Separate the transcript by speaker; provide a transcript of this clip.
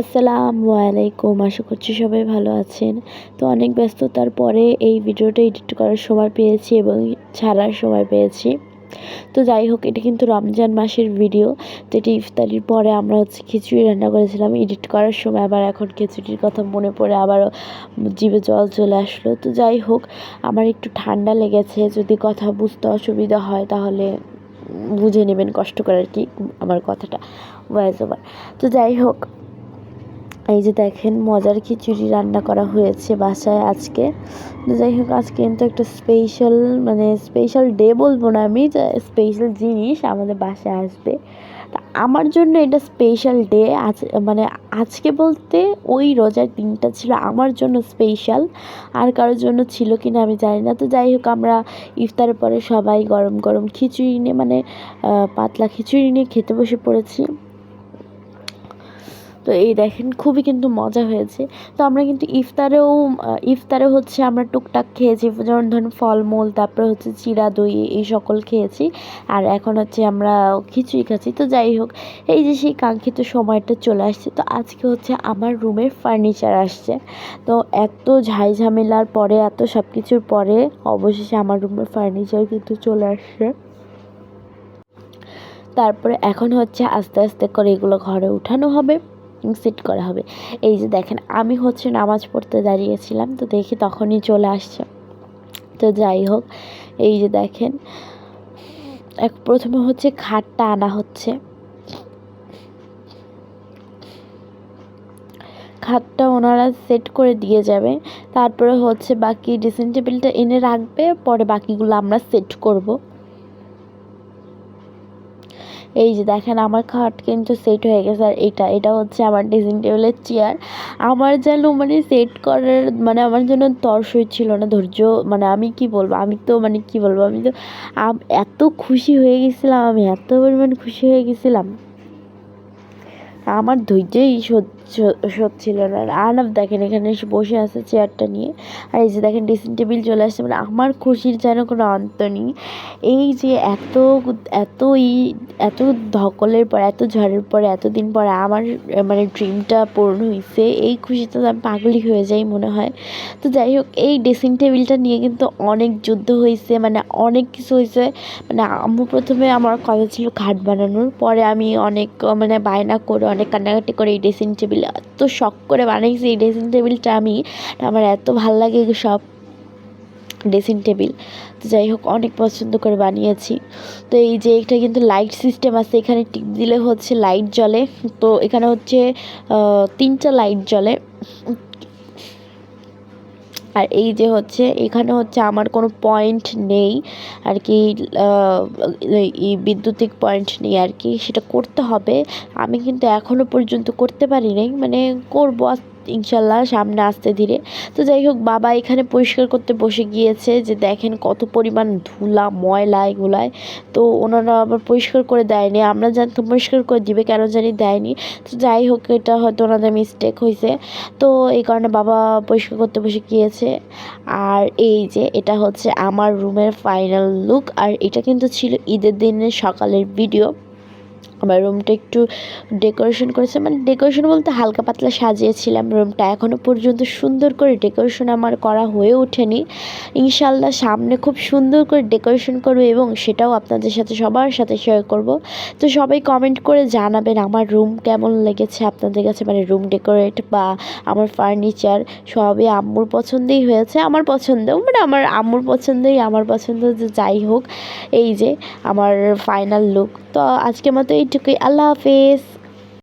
Speaker 1: আসসালামু আলাইকুম, আশা করছি সবাই ভালো আছেন। তো অনেক ব্যস্ততার পরে এই ভিডিওটা এডিট করার সময় পেয়েছি এবং ছাড়ার সময় পেয়েছি। তো যাই হোক, এটা কিন্তু রমজান মাসের ভিডিও। তো এটি ইফতারির পরে আমরা হচ্ছে খিচুড়ি রান্না করেছিলাম, এডিট করার সময় আবার এখন খিচুড়ির কথা মনে পড়ে আবারও জিভে জল চলে আসলো। তো যাই হোক, আমার একটু ঠান্ডা লেগেছে, যদি কথা বুঝতে অসুবিধা হয় তাহলে বুঝে নেবেন কষ্ট করে আর কি, আমার কথাটা। Voice over. তো যাই হোক এই যে দেখেন, মজার খিচুড়ি রান্না করা হয়েছে বাসায় আজকে। যাই হোক, আজকে কিন্তু একটা স্পেশাল মানে স্পেশাল ডে বলব না আমি, যে স্পেশাল জিনিস আমাদের বাসায় আসবে। আমার জন্য এটা স্পেশাল ডে আজ মানে আজকে বলতে ওই রোজার দিনটা ছিল আমার জন্য স্পেশাল আর কারোর জন্য ছিল কি না আমি জানি না। তো যাই হোক, আমরা ইফতারের পরে সবাই গরম গরম খিচুড়ি নিয়ে মানে পাতলা খিচুড়ি নিয়ে খেতে বসে পড়েছি। তো এই দেখেন, খুবই কিন্তু মজা হয়েছে। তো আমরা কিন্তু ইফতারেও ইফতারে হচ্ছে আমরা টুকটাক খেয়েছি, যেমন ধরুন ফলমূল, তারপরে হচ্ছে চিরা দই, এই সকল খেয়েছি। আর এখন হচ্ছে আমরা খিচুড়ি খাচ্ছি। তো যাই হোক, এই যে সেই কাঙ্ক্ষিত সময়টা চলে আসছে। তো আজকে হচ্ছে আমার রুমের ফার্নিচার আসছে। তো এত ঝাই ঝামেলার পরে, এত সব কিছুর পরে অবশেষে আমার রুমের ফার্নিচার কিন্তু চলে আসছে। তারপরে এখন হচ্ছে আস্তে আস্তে করে এগুলো ঘরে উঠানো হবে। সেট করা হবে। এই যে দেখেন, আমি হচ্ছে নামাজ পড়তে দাঁড়িয়েছিলাম, তো দেখি তখনই চলে আসছে। তো যাই হোক, এই যে দেখেন, এক প্রথমে হচ্ছে খাটটা আনা হচ্ছে। খাটটা ওনারা সেট করে দিয়ে যাবে। তারপরে হচ্ছে বাকি ড্রেসিং টেবিলটা এনে রাখবে, পরে বাকিগুলো আমরা সেট করব। এই যে দেখেন, আমার খাট কিন্তু সেট হয়ে গেছে। আর এটা এটা হচ্ছে আমার ড্রেসিং টেবিলের চেয়ার আমার যেন মানে সেট করার মানে আমার জন্য তর্সই ছিল না, ধৈর্য মানে আমি কি বলব? আমি তো মানে কি বলব? আমি তো এত খুশি হয়ে গেছিলাম, আমি এত পরিমাণ খুশি হয়ে গেছিলাম। আমার ধৈর্যই সচ্ছিল না। আনাব দেখেন, এখানে এসে বসে আছে চেয়ারটা নিয়ে। আর এই যে দেখেন ড্রেসিং টেবিল চলে আসছে। মানে আমার খুশির যেন কোনো অন্ত নেই। এই যে এত এত ই এত ধকলের পর, এত ঝড়ের পরে, এতদিন পরে আমার মানে ড্রিমটা পূর্ণ হয়েছে এই খুশিতে আমি পাগলি হয়ে যাই মনে হয়। তো যাই হোক, এই ড্রেসিং টেবিলটা নিয়ে কিন্তু অনেক যুদ্ধ হয়েছে মানে অনেক কিছু হয়েছে মানে আম্মু প্রথমে আমার কথা ছিল খাট বানানোর, পরে আমি অনেক মানে বায়না করে, অনেক কান্নাকাটি করে এই ড্রেসিং টেবিল এত শখ করে বানিয়েছি এই ড্রেসিং টেবিলটা আমি। আমার এত ভালো লাগে সব ড্রেসিং টেবিল তো যাই হোক, অনেক পছন্দ করে বানিয়েছি। তো এই যে এটা কিন্তু লাইট সিস্টেম আছে, এখানে টিপ দিলে হচ্ছে লাইট জ্বলে। তো এখানে হচ্ছে তিনটা লাইট জ্বলে। আর এই যে হচ্ছে, এখানে হচ্ছে আমার কোনো পয়েন্ট নেই আর কি বিদ্যুতিক পয়েন্ট নেই আর কি সেটা করতে হবে। আমি কিন্তু এখনও পর্যন্ত করতে পারি নাই মানে করব ইনশাল্লাহ সামনে আসতে ধীরে। তো যাই হোক, বাবা এখানে পরিষ্কার করতে বসে গিয়েছে যে দেখেন কত পরিমাণ ধুলা, ময়লা এগুলায়। তো ওনারা আবার পরিষ্কার করে দেয়নি। আমরা জানতাম পরিষ্কার করে দিবে, কেন জানি দেয়নি। তো যাই হোক, এটা হয়তো ওনাদের মিস্টেক হয়েছে তো এই কারণে বাবা পরিষ্কার করতে বসে গিয়েছে। আর এই যে, এটা হচ্ছে আমার রুমের ফাইনাল লুক আর এটা কিন্তু ছিল ঈদের দিনের সকালের ভিডিও আমার রুমটা একটু ডেকোরেশন করেছে। মানে ডেকোরেশন বলতে হালকা পাতলা সাজিয়েছিলাম রুমটা এখনও পর্যন্ত সুন্দর করে ডেকোরেশন আমার করা হয়ে ওঠেনি। ইনশাল্লাহ সামনে খুব সুন্দর করে ডেকোরেশন করব এবং সেটাও আপনাদের সাথে, সবার সাথে শেয়ার করব। তো সবাই কমেন্ট করে জানাবেন আমার রুম কেমন লেগেছে আপনাদের কাছে। মানে রুম ডেকোরেট বা আমার ফার্নিচার সবই আম্মুর পছন্দেই হয়েছে। আমার পছন্দেও মানে আমার আম্মুর পছন্দই আমার পছন্দ, যে যাই হোক, এই যে আমার ফাইনাল লুক তো আজকে মতো এইটুকুই আল্লাহ হাফেজ।